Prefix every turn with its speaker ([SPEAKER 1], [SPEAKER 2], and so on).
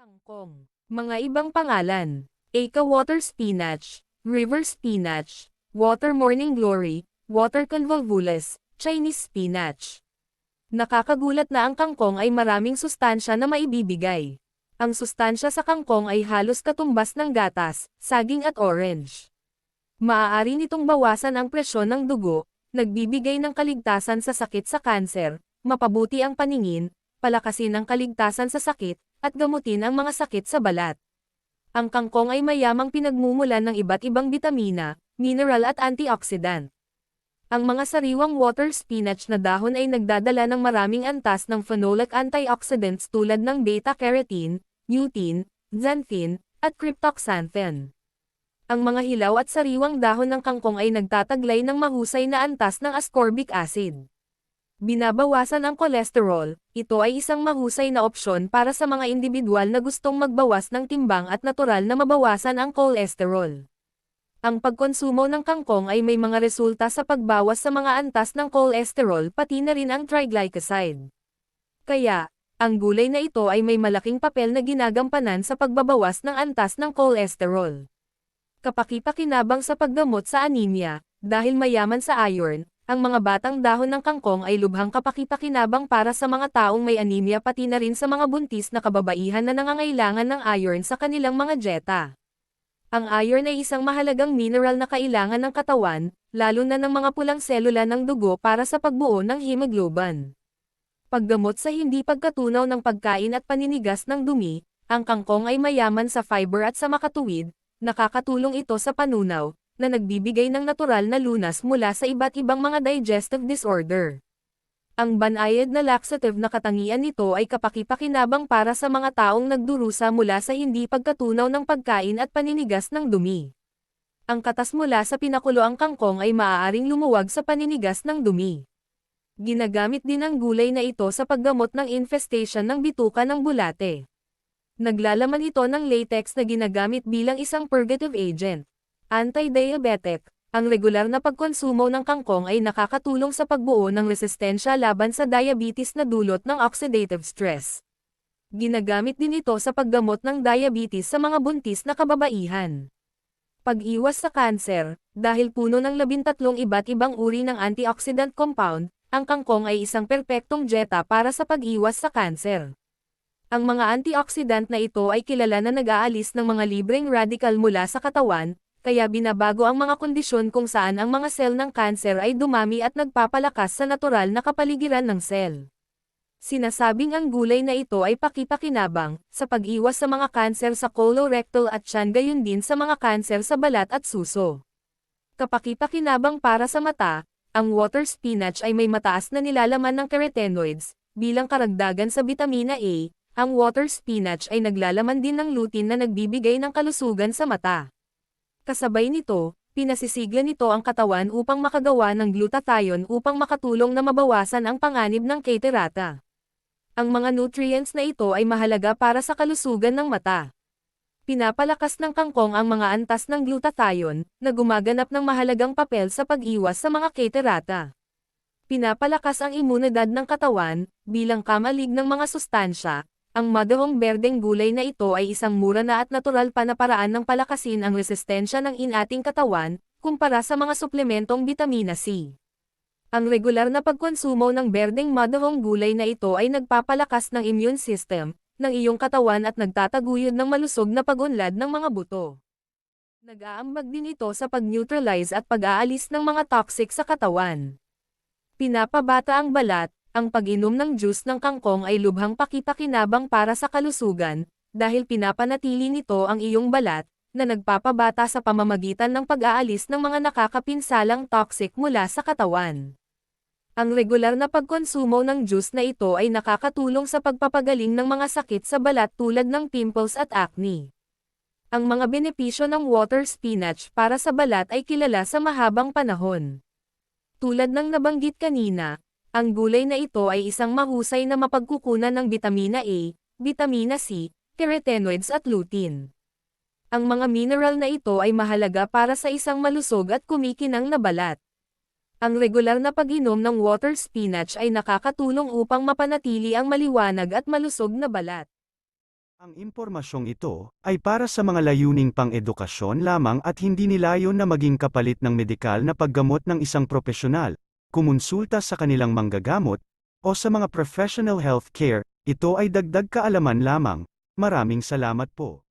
[SPEAKER 1] Kangkong. Mga ibang pangalan. Aka water spinach, river spinach, water morning glory, water convolvulus, Chinese spinach. Nakakagulat na ang kangkong ay maraming sustansya na maibibigay. Ang sustansya sa kangkong ay halos katumbas ng gatas, saging at orange. Maaari nitong bawasan ang presyon ng dugo, nagbibigay ng kaligtasan sa sakit sa kanser, mapabuti ang paningin, palakasin ang kaligtasan sa sakit, at gamutin ang mga sakit sa balat. Ang kangkong ay mayamang pinagmumulan ng iba't ibang bitamina, mineral at antioxidant. Ang mga sariwang water spinach na dahon ay nagdadala ng maraming antas ng phenolic antioxidants tulad ng beta-carotene, lutein, xanthin, at cryptoxanthin. Ang mga hilaw at sariwang dahon ng kangkong ay nagtataglay ng mahusay na antas ng ascorbic acid. Binabawasan ang kolesterol, ito ay isang mahusay na opsyon para sa mga individual na gustong magbawas ng timbang at natural na mabawasan ang kolesterol. Ang pagkonsumo ng kangkong ay may mga resulta sa pagbawas sa mga antas ng kolesterol pati na rin ang triglyceride. Kaya, ang gulay na ito ay may malaking papel na ginagampanan sa pagbabawas ng antas ng kolesterol. Kapakipakinabang sa paggamot sa anemia, dahil mayaman sa iron, ang mga batang dahon ng kangkong ay lubhang kapakipakinabang para sa mga taong may anemia pati na rin sa mga buntis na kababaihan na nangangailangan ng iron sa kanilang mga dieta. Ang iron ay isang mahalagang mineral na kailangan ng katawan, lalo na ng mga pulang selula ng dugo para sa pagbuo ng hemoglobin. Paggamot sa hindi pagkatunaw ng pagkain at paninigas ng dumi, ang kangkong ay mayaman sa fiber at sa makatuwid, nakakatulong ito sa panunaw, na nagbibigay ng natural na lunas mula sa iba't ibang mga digestive disorder. Ang banayad na laxative na katangian nito ay kapakipakinabang para sa mga taong nagdurusa mula sa hindi pagkatunaw ng pagkain at paninigas ng dumi. Ang katas mula sa pinakuloang kangkong ay maaaring lumuwag sa paninigas ng dumi. Ginagamit din ang gulay na ito sa paggamot ng infestation ng bituka ng bulate. Naglalaman ito ng latex na ginagamit bilang isang purgative agent. Anti-diabetic, ang regular na pagkonsumo ng kangkong ay nakakatulong sa pagbuo ng resistensya laban sa diabetes na dulot ng oxidative stress. Ginagamit din ito sa paggamot ng diabetes sa mga buntis na kababaihan. Pag-iwas sa kanser, dahil puno ng labintatlong iba't ibang uri ng antioxidant compound, ang kangkong ay isang perpektong dieta para sa pag-iwas sa kanser. Ang mga antioxidant na ito ay kilala na nag-aalis ng mga libreng radical mula sa katawan, kaya binabago ang mga kondisyon kung saan ang mga sel ng kanser ay dumami at nagpapalakas sa natural na kapaligiran ng sel. Sinasabing ang gulay na ito ay pakipakinabang, sa pag-iwas sa mga kanser sa colorectal at tiyan gayon din sa mga kanser sa balat at suso. Kapakipakinabang para sa mata, ang water spinach ay may mataas na nilalaman ng carotenoids, bilang karagdagan sa vitamina A, ang water spinach ay naglalaman din ng lutein na nagbibigay ng kalusugan sa mata. Kasabay nito, pinasisigla nito ang katawan upang makagawa ng glutathione upang makatulong na mabawasan ang panganib ng catarata. Ang mga nutrients na ito ay mahalaga para sa kalusugan ng mata. Pinapalakas ng kangkong ang mga antas ng glutathione, na gumaganap ng mahalagang papel sa pag-iwas sa mga catarata. Pinapalakas ang imunidad ng katawan, bilang kamalig ng mga sustansya, ang madahong berdeng gulay na ito ay isang mura na at natural pa na paraan ng palakasin ang resistensya ng inating katawan, kumpara sa mga suplementong vitamina C. Ang regular na pagkonsumo ng berdeng madahong gulay na ito ay nagpapalakas ng immune system, ng iyong katawan at nagtataguyod ng malusog na pag-unlad ng mga buto. Nag-aambag din ito sa pag-neutralize at pag-aalis ng mga toxic sa katawan. Pinapabata ang balat, ang pag-inom ng juice ng kangkong ay lubhang pakipakinabang para sa kalusugan, dahil pinapanatili nito ang iyong balat, na nagpapabata sa pamamagitan ng pag-aalis ng mga nakakapinsalang toxic mula sa katawan. Ang regular na pagkonsumo ng juice na ito ay nakakatulong sa pagpapagaling ng mga sakit sa balat tulad ng pimples at acne. Ang mga benepisyo ng water spinach para sa balat ay kilala sa mahabang panahon. Tulad ng nabanggit kanina, ang gulay na ito ay isang mahusay na mapagkukunan ng vitamina A, vitamina C, carotenoids at lutein. Ang mga mineral na ito ay mahalaga para sa isang malusog at kumikinang na balat. Ang regular na pag-inom ng water spinach ay nakakatulong upang mapanatili ang maliwanag at malusog na balat.
[SPEAKER 2] Ang impormasyong ito ay para sa mga layuning pang-edukasyon lamang at hindi nilayon na maging kapalit ng medikal na paggamot ng isang profesional, kumonsulta sa kanilang manggagamot, o sa mga professional health care, ito ay dagdag kaalaman lamang. Maraming salamat po.